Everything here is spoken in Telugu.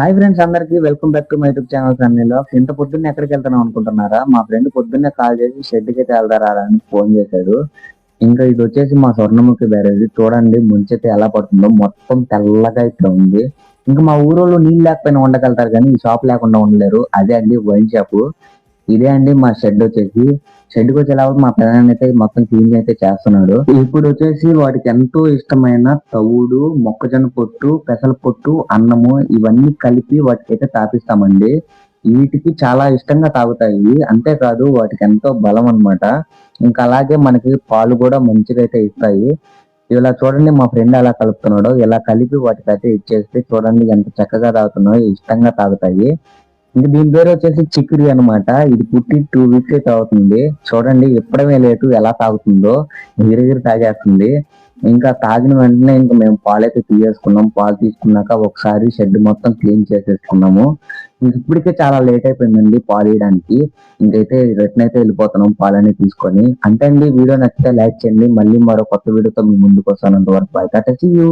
హాయ్ ఫ్రెండ్స్ అందరికి welcome back to my YouTube channel ఫ్యామిలీలో ఇంత పొద్దున్న ఎక్కడికి వెళ్తున్నాం అనుకుంటున్నారా? మా ఫ్రెండ్ పొద్దున్నే కాల్ చేసి షెడ్కి అయితే వెళ్తారా అని ఫోన్ చేశాడు. ఇంకా ఇది వచ్చేసి మా స్వర్ణముఖి బ్యారేజ్. చూడండి ముంచైతే ఎలా పడుతుందో. మొత్తం తెల్లగా ఇక్కడ ఉంది. ఇంకా మా ఊరోళ్ళు నీళ్ళు లేకపోయినా ఉండగలుగుతారు కానీ ఈ షాప్ లేకుండా ఉండలేరు. అదే అండి వైన్ షాప్ ఇదే అండి మా షెడ్ వచ్చేసి. షెడ్ వచ్చేలాగా మా పిల్లలని అయితే మొత్తం క్లీన్ అయితే చేస్తున్నాడు. ఇప్పుడు వచ్చేసి వాటికి ఎంతో ఇష్టమైన తవుడు మొక్కజొన్న పొట్టు పెసల పొట్టు అన్నము ఇవన్నీ కలిపి వాటికి అయితే తాపిస్తామండి. వీటికి చాలా ఇష్టంగా తాగుతాయి. అంతేకాదు వాటికి ఎంతో బలం అన్నమాట. ఇంకా అలాగే మనకి పాలు కూడా మంచిగా అయితే ఇస్తాయి. ఇలా చూడండి మా ఫ్రెండ్ ఎలా కలుపుతున్నాడో. ఇలా కలిపి వాటికి అయితే ఇచ్చేస్తే చూడండి ఎంత చక్కగా తాగుతున్నాయో ఇష్టంగా తాగుతాయి. ఇంకా దీని పేరు వచ్చేసి చిక్కుడి అనమాట ఇది పుట్టి టూ వీక్స్ అయితే అవుతుంది చూడండి ఇప్పడమే లేటు ఎలా తాగుతుందో. ఎగిరెగిరి తాగేస్తుంది. ఇంకా తాగిన వెంటనే ఇంకా మేము పాలైతే తీసేసుకున్నాం. పాలు తీసుకున్నాక ఒకసారి షెడ్ మొత్తం క్లీన్ చేసేసుకున్నాము. ఇప్పటికే చాలా లేట్ అయిపోయిందండి పాలు వేయడానికి ఇంకైతే రిటర్న్ అయితే వెళ్ళిపోతున్నాం పాలని తీసుకొని. అంటే అండి వీడియో నచ్చితే లైక్ చేయండి. మళ్ళీ మరో కొత్త వీడియోతో మీ ముందుకు వస్తాను అంతవరకు బయట యూ.